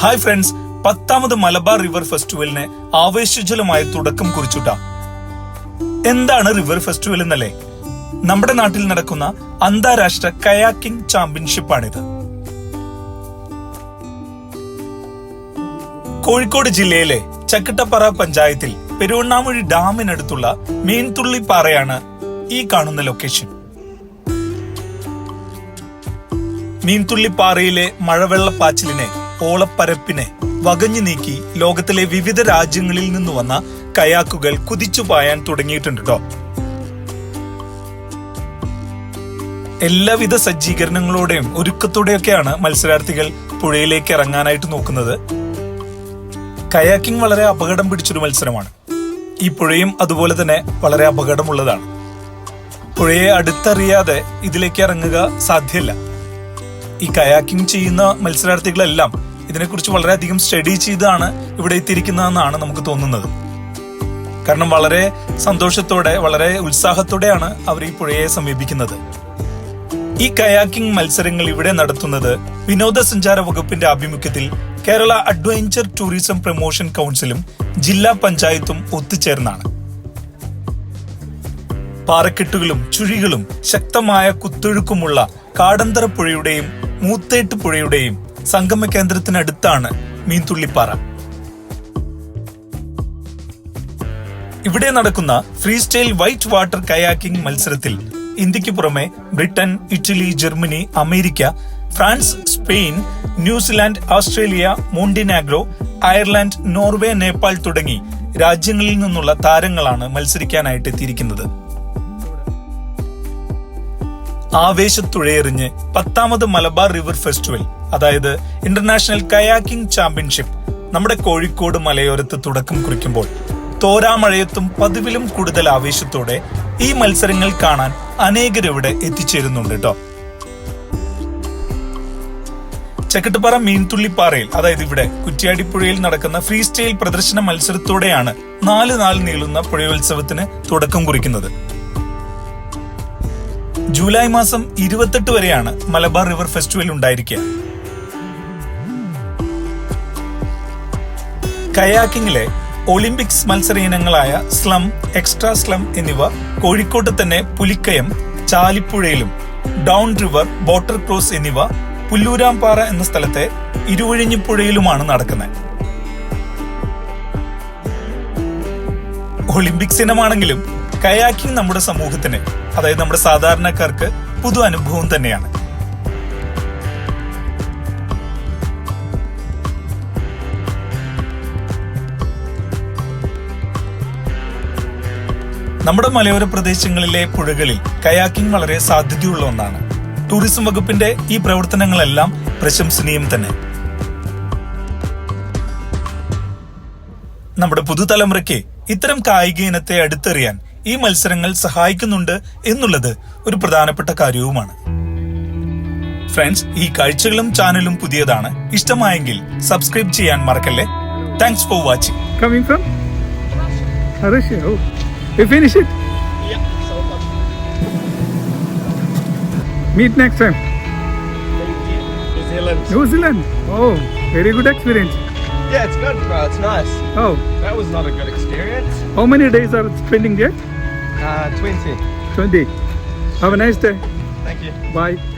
Hi friends പത്താമത് Malabar river ഫെസ്റ്റിവലിന് ആവേശജലമായ തുടക്കം കുറിച്ചുട്ട. എന്താണ് റിവർ ഫെസ്റ്റിവൽ എന്നല്ലേ? നമ്മുടെ നാട്ടിൽ നടക്കുന്ന അന്താരാഷ്ട്ര കയാക്കിംഗ് ചാമ്പ്യൻഷിപ്പാണിത്. കോഴിക്കോട് ജില്ലയിലെ ചക്കിട്ടപ്പറ പഞ്ചായത്തിൽ പെരുവണ്ണാമൊഴി ഡാമിനടുത്തുള്ള മീൻതുള്ളി പാറയാണ് ഈ കാണുന്ന ലൊക്കേഷൻ. മീൻതുള്ളിപ്പാറയിലെ മഴവെള്ളപ്പാച്ചിലിനെ ഓളപ്പരപ്പിനെ വകഞ്ഞു നീക്കി ലോകത്തിലെ വിവിധ രാജ്യങ്ങളിൽ നിന്ന് വന്ന കയാക്കുകൾ കുതിച്ചു പായാൻ തുടങ്ങിയിട്ടുണ്ട് എല്ലാവിധ സജ്ജീകരണങ്ങളോടെയും ഒരുക്കത്തോടെയൊക്കെയാണ് മത്സരാർത്ഥികൾ പുഴയിലേക്ക് ഇറങ്ങാനായിട്ട് നോക്കുന്നത്. കയാക്കിംഗ് വളരെ അപകടം പിടിച്ചൊരു മത്സരമാണ്. ഈ പുഴയും അതുപോലെ തന്നെ വളരെ അപകടമുള്ളതാണ്. പുഴയെ അടുത്തറിയാതെ ഇതിലേക്ക് ഇറങ്ങുക സാധ്യമല്ല. ഈ കയാക്കിംഗ് ചെയ്യുന്ന മത്സരാർത്ഥികളെല്ലാം ഇതിനെക്കുറിച്ച് വളരെയധികം സ്റ്റഡി ചെയ്താണ് ഇവിടെ എത്തിയിരിക്കുന്നതെന്നാണ് നമുക്ക് തോന്നുന്നത്. കാരണം വളരെ സന്തോഷത്തോടെ വളരെ ഉത്സാഹത്തോടെയാണ് അവർ ഈ പുഴയെ സമീപിക്കുന്നത്. ഈ കയാക്കിംഗ് മത്സരങ്ങൾ ഇവിടെ നടത്തുന്നത് വിനോദസഞ്ചാര വകുപ്പിന്റെ ആഭിമുഖ്യത്തിൽ കേരള അഡ്വഞ്ചർ ടൂറിസം പ്രൊമോഷൻ കൗൺസിലും ജില്ലാ പഞ്ചായത്തും ഒത്തുചേർന്നാണ്. പാറക്കെട്ടുകളും ചുഴികളും ശക്തമായ കുത്തൊഴുക്കുമുള്ള കാടന്തറ പുഴയുടെയും മൂത്തേട്ട് പുഴയുടെയും സംഗമ കേന്ദ്രത്തിനടുത്താണ് മീൻതുള്ളിപ്പാറ. ഇവിടെ നടക്കുന്ന free style white water kayaking മത്സരത്തിൽ ഇന്ത്യയ്ക്ക് പുറമെ Britain Italy Germany America France Spain New Zealand Australia Montenegro Ireland Norway Nepal തുടങ്ങി രാജ്യങ്ങളിൽ നിന്നുള്ള താരങ്ങളാണ് മത്സരിക്കാനായിട്ട് എത്തിയിരിക്കുന്നത് ആവേശത്തുഴയെറിഞ്ഞ് പത്താമത് മലബാർ റിവർ ഫെസ്റ്റിവൽ അതായത് ഇന്റർനാഷണൽ കയാക്കിംഗ് ചാമ്പ്യൻഷിപ്പ് നമ്മുടെ കോഴിക്കോട് മലയോരത്ത് തുടക്കം കുറിക്കുമ്പോൾ. തോരാമഴയത്തും പതിവിലും കൂടുതൽ ആവേശത്തോടെ ഈ മത്സരങ്ങൾ കാണാൻ അനേകരിവിടെ എത്തിച്ചേരുന്നുണ്ട് കേട്ടോ. ചക്കട്ടുപാറ മീൻതുള്ളിപ്പാറയിൽ അതായത് ഇവിടെ കുറ്റ്യാടിപ്പുഴയിൽ നടക്കുന്ന ഫ്രീ സ്റ്റൈൽ പ്രദർശന മത്സരത്തോടെയാണ് നാല് നാൾ നീളുന്ന പുഴയോത്സവത്തിന് തുടക്കം കുറിക്കുന്നത്. ജൂലൈ മാസം ഇരുപത്തെട്ട് വരെയാണ് മലബാർ റിവർ ഫെസ്റ്റിവൽ ഉണ്ടായിരിക്കുക. കയാക്കിങ്ങിലെ ഒളിമ്പിക്സ് മത്സര ഇനങ്ങളായ സ്ലം എക്സ്ട്രാ സ്ലം എന്നിവ കോഴിക്കോട്ട് തന്നെ പുലിക്കയം ചാലിപ്പുഴയിലും ഡൗൺ റിവർ ബോട്ടർ ക്രോസ് എന്നിവ പുല്ലൂരാംപാറ എന്ന സ്ഥലത്തെ ഇരുവഴിഞ്ഞിപ്പുഴയിലുമാണ് നടക്കുന്നത്. ഒളിമ്പിക്സ് ഇനമാണെങ്കിലും കയാക്കിംഗ് നമ്മുടെ സമൂഹത്തിന് അതായത് നമ്മുടെ സാധാരണക്കാർക്ക് പുതു അനുഭവം തന്നെയാണ്. നമ്മുടെ മലയോര പ്രദേശങ്ങളിലെ പുഴകളിൽ കയാക്കിംഗ് വളരെ സാധ്യതയുള്ള ഒന്നാണ്. ടൂറിസം വകുപ്പിന്റെ ഈ പ്രവർത്തനങ്ങളെല്ലാം പ്രശംസനീയം തന്നെ. നമ്മുടെ പുതുതലമുറയ്ക്ക് ഇത്തരം കായിക ഇനത്തെ അടുത്തെറിയാൻ ഈ മത്സരങ്ങൾ സഹായിക്കുന്നുണ്ട് എന്നുള്ളത് ഒരു പ്രധാനപ്പെട്ട കാര്യവുമാണ് ഫ്രണ്ട്സ് ഈ കാഴ്ചകളും ചാനലും പുതിയതാണ് ഇഷ്ടമായെങ്കിൽ സബ്സ്ക്രൈബ് ചെയ്യാൻ മറക്കല്ലേ thanks for watching. Oh, we finish it. Yeah, so far. Meet next time. New Zealand. New Zealand. Oh, very good experience. Yeah, it's good, bro. It's nice. Oh, That was not a good experience. how many days are spending there? Uh, 20. 20. Have a nice day. Thank you. Bye.